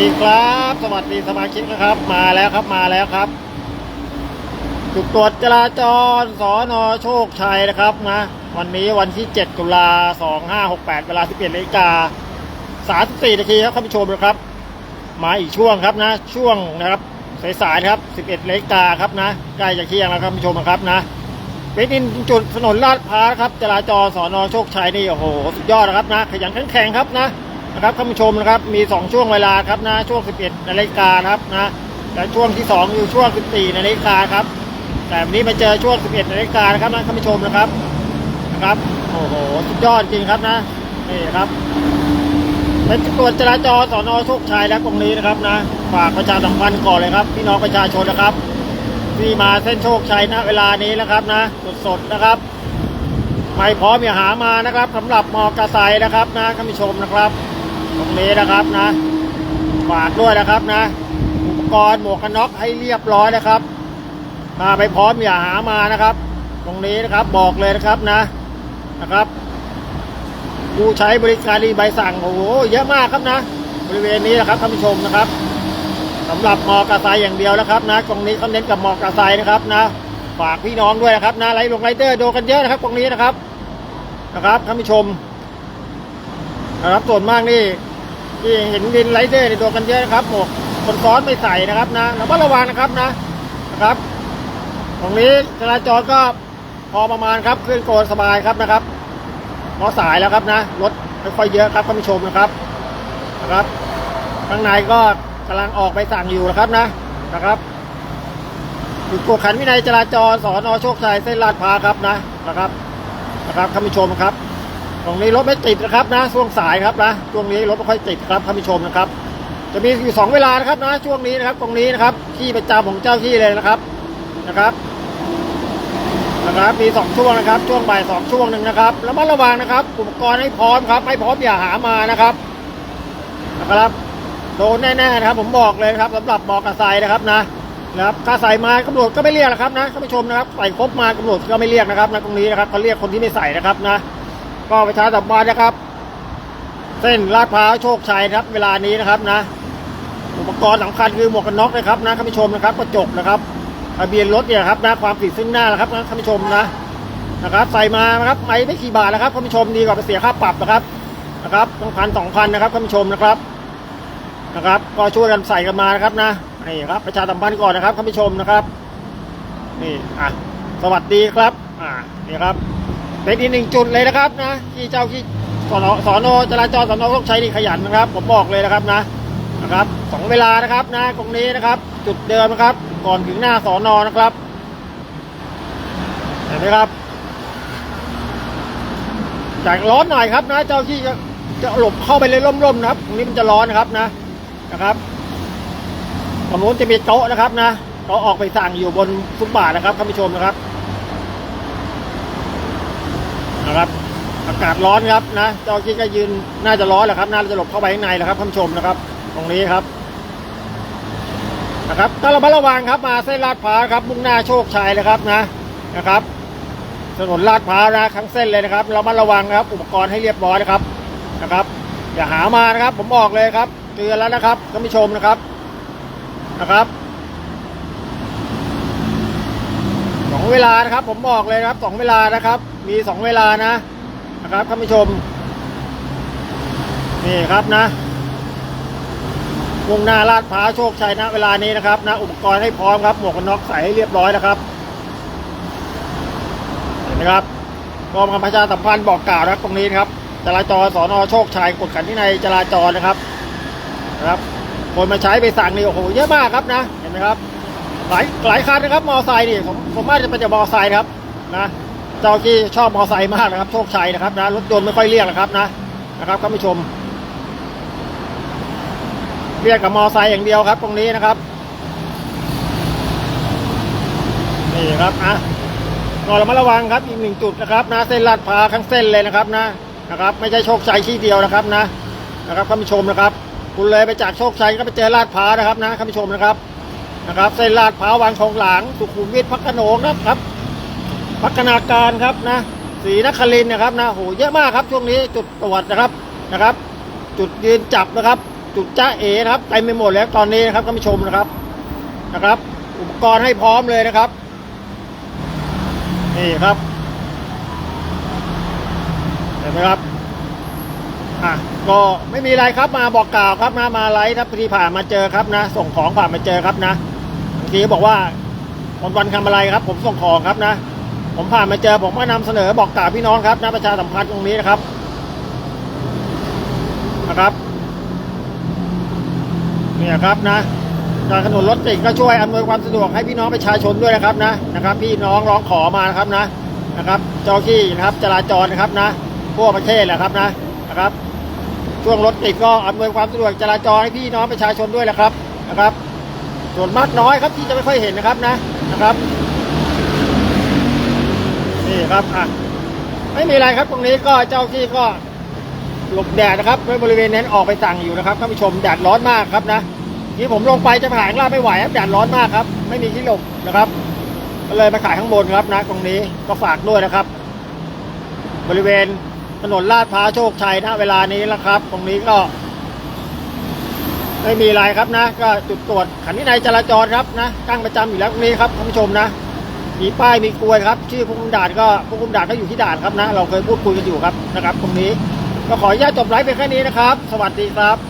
ดีครับ สวัสดีสมาชิกนะครับ มาแล้วครับมาแล้วครับ จุดตรวจจราจรสอนอโชคชัยนะครับนะวันนี้วันที่ 7 ตุลา 2568 เวลา11นาฬิกา34นาทีครับท่านผู้ชมนะครับ มาอีกช่วงครับนะ ช่วงนะครับสายๆครับ 11นาฬิกาครับนะใกล้จะเที่ยงแล้วครับท่านผู้ชมนะครับนะเป็นอีกจุดถนนลาดพร้าวครับจราจรสอนอโชคชัยนี่โอ้โหสุดยอดนะครับนะขยันขันแข็งครับนะ นะครับท่านผู้ชมนะครับมี 2 ช่วงเวลาครับนะช่วง 11นาฬิกาครับนะและช่วงที่ 2 อยู่ช่วง 14นาฬิกาครับ แต่วันนี้มาเจอช่วง 11นาฬิกานะครับนะท่านผู้ชมนะครับนะครับโอ้โหสุดยอดจริงครับนะนี่ครับเป็นตรวจจราจรสอนอโชคชัยและตรงนี้นะครับนะฝากประชาสัมพันธ์ก่อนเลยครับพี่น้องประชาชนนะครับที่มาเส้นโชคชัยณเวลานี้นะครับนะสดๆนะครับไม่พร้อมอย่าหามานะครับสำหรับมอกระไซนะครับนะท่านผู้ชมนะครับ ตรงนี้นะครับนะฝากด้วยนะครับนะ อุปกรณ์หมวกกันน็อกให้เรียบร้อยนะครับมาไปพร้อมอย่าหามานะครับ ตรงนี้นะครับบอกเลยนะครับนะนะครับผู้ใช้บริการดีใบสั่งโอ้โหเยอะมากครับนะ บริเวณนี้นะครับท่านผู้ชมนะครับสำหรับมอกระไซอย่างเดียวนะครับนะ ตรงนี้เขาเน้นกับมอกระไซนะครับนะฝากพี่น้องด้วยนะครับนะไลฟ์ลงไลเดอร์โดกันเยอะนะครับ ตรงนี้นะครับนะครับท่านผู้ชม นะครับส่วนมากนี่ที่เห็นดินไลเดอร์ในดูกันเยอะนะครับหมวกคนซ้อนไม่ใส่นะครับนะระมัดระวังนะครับนะนะครับ ตรงนี้จราจรก็พอประมาณครับขึ้นโกนสบายครับนะครับพอสายแล้วครับนะรถไม่ค่อยเยอะครับท่านผู้ชมนะครับนะครับข้างในก็กำลังออกไปสั่งอยู่นะครับนะนะครับจุดกวดขันวินัยจราจรสอนอโชคชัยเส้นลาดพร้าวครับนะนะครับนะครับท่านผู้ชมครับ ตรงนี้รถไม่ติดนะครับนะช่วงสายครับนะช่วงนี้รถไม่ค่อยติดครับท่านผู้ชมนะครับ จะมีอยู่สองเวลานะครับนะช่วงนี้นะครับ ตรงนี้นะครับที่ประจำของเจ้าที่เลยนะครับนะครับนะครับมีสองช่วงนะครับ ช่วงบ่ายสองช่วงหนึ่งนะครับแล้วมาระวังนะครับ อุปกรณ์ให้พร้อมครับไม่พร้อมอย่าหามานะครับนะครับโดนแน่ๆนะครับ ผมบอกเลยครับสำหรับบอกระไซนะครับนะนะครับถ้าใส่มากำหนดก็ไม่เรียกนะครับนะท่านผู้ชมนะครับใส่ครบมากำหนดก็ไม่เรียกนะครับนะตรงนี้นะครับเขาเรียกคนที่ไม่ใส่นะครับนะ ก็ประชาสัมพันธ์นะครับ เส้นลาดพร้าวโชคชัยนะครับ เวลานี้นะครับนะ อุปกรณ์สำคัญคือหมวกกันน็อกนะครับนะท่านผู้ชมนะครับกระจกนะครับทะเบียนรถเนี่ยครับนะความผิดซึ่งหน้านะครับนะท่านผู้ชมนะนะครับ ใส่มานะครับไม่ไม่กี่บาทนะครับท่านผู้ชมดีกว่าไปเสียค่าปรับนะครับนะครับต้องพันสองพันนะครับท่านผู้ชมนะครับนะครับ ก็ช่วยกันใส่กันมานะครับนะนี่ครับประชาสัมพันธ์ก่อนนะครับท่านผู้ชมนะครับ นี่อะสวัสดีครับ อ่านี่ครับ เป็นอีกหนึ่งจุดเลยนะครับนะที่เจ้าที่สอนอสอนอจราจรสอนอต้องใช้นี่ขยันนะครับ ผมบอกเลยนะครับนะนะครับสองเวลานะครับนะตรงนี้นะครับ จุดเดิมนะครับ ก่อนถึงหน้าสอนอนะครับเห็นไหมครับจากร้อนหน่อยครับนะ เจ้าที่จะจะหลบเข้าไปเลยร่มๆนะครับตรงนี้มันจะร้อนนะครับนะนะครับตรงนู้นจะมีโต๊ะนะครับนะโต๊ะออกไปสั่งอยู่บนฟุตบาทนะครับท่านผู้ชมนะครับ นะครับ อากาศร้อนครับนะเจ้าที่ก็ยืนน่าจะร้อนแหละครับ น่าจะหลบเข้าไปข้างในแหละครับท่านผู้ชมนะครับ ตรงนี้ครับนะครับต้องระมัดระวังครับมาเส้นลาดพร้าวครับมุ่งหน้าโชคชัยเลยครับนะนะครับถนนลาดพร้าวนะทั้งเส้นเลยนะครับเรามาระวังนะครับ อุปกรณ์ให้เรียบร้อยนะครับนะครับ อย่าหามานะครับ ผมบอกเลยครับเตือนแล้วนะครับท่านผู้ชมนะครับนะครับสอง เวลานะครับ ผมบอกเลยนะครับสองเวลานะครับ มีสองเวลานะนะครับท่านผู้ชม นี่ครับนะวงหน้าลาดพร้าวโชคชัยนะเวลานี้นะครับนะอุปกรณ์ให้พร้อมครับหมวกกันน็อกใส่ให้เรียบร้อยนะครับเห็นไหมครับกองกำลังประชาสัมพันธ์บอกกล่าวนะครับตรงนี้นะครับจราจรสอนอโชคชัยกดขันที่ในจราจรนะครับนะครับ คนมาใช้ไปสั่งนี่โอ้โหเยอะมากครับนะ เห็นไหมครับ หลายหลายคันนะครับมอไซค์นี่ผมผมว่าจะเป็นจะมอไซค์ครับนะเจ้าที่ชอบมอไซค์มากนะครับ โชคชัยนะครับนะรถยนต์ไม่ค่อยเรียกนะครับนะนะครับท่านผู้ชม เรียกกับมอไซค์อย่างเดียวครับ ตรงนี้นะครับนี่ครับอะก็ระมัดระวังครับอีกหนึ่งจุดนะครับ นะเส้นลาดพร้าวทั้งเส้นเลยนะครับนะนะครับ ไม่ใช่โชคชัยที่เดียวนะครับนะนะครับท่านผู้ชมนะครับ คุณเลยไปจากโชคชัยก็ไปเจอลาดพร้าวนะครับนะท่านผู้ชมนะครับ นะครับเส้นลาดพร้าววางทองหลางสุขุมวิทพักขนงนะครับพัฒนาการครับนะศรีนครินนะครับนะโหเยอะมากครับช่วงนี้จุดตรวจนะครับนะครับ จุดยืนจับนะครับ จุดจ้าเอนะครับเต็มไปหมดแล้วตอนนี้นะครับท่านผู้ชมนะครับนะครับ อุปกรณ์ให้พร้อมเลยนะครับนี่ครับเห็นไหมครับ อะก็ไม่มีอะไรครับมาบอกกล่าวครับมามาไลฟ์ครับพอดีผ่านมาเจอครับนะ ส่งของผ่านมาเจอครับนะบางทีบอกว่าวันวันทำอะไรครับ ผมส่งของครับนะ ผมผ่านมาเจอ ผมก็นำเสนอบอกกล่าวพี่น้องครับนะประชาสัมพันธ์ตรงนี้นะครับนะครับเนี่ยครับนะการถนนรถติดก็ช่วยอำนวยความสะดวกให้พี่น้องประชาชนด้วยนะครับนะนะครับ พี่น้องร้องขอมานะครับนะนะครับ เจ้าที่นะครับจราจรนะครับนะทั่วประเทศแหละครับนะนะครับ ช่วงรถติดก็อำนวยความสะดวกจราจรให้พี่น้องประชาชนด้วยนะครับนะครับ ส่วนมากน้อยครับที่จะไม่ค่อยเห็นนะครับนะนะครับนี่ครับอะไม่มีอะไรครับตรงนี้ก็เจ้าที่ก็หลบแดดนะครับในบริเวณนั้นออกไปสั่งอยู่นะครับท่านผู้ชมแดดร้อนมากครับนะที่ผมลงไปจะผ่านล่าไม่ไหวครับแดดร้อนมากครับ ไม่มีที่หลบนะครับก็เลยมาขายข้างบนครับนะ ตรงนี้ก็ฝากด้วยนะครับ บริเวณ ถนนลาดพร้าวโชคชัยณเวลานี้แล้วครับ ตรงนี้ก็ ไม่มีอะไรครับนะ ก็จุดตรวจขันวินัยจราจรครับนะตั้งประจำอยู่แล้วตรงนี้ครับท่านผู้ชมนะมีป้ายมีกลวยครับ ชื่อผู้คุมด่านก็ผู้คุมด่านก็อยู่ที่ด่านครับนะ เราเคยพูดคุยกันอยู่ครับนะครับ ตรงนี้ก็ขออนุญาตจบไลฟ์เพียงแค่นี้นะครับ สวัสดีครับ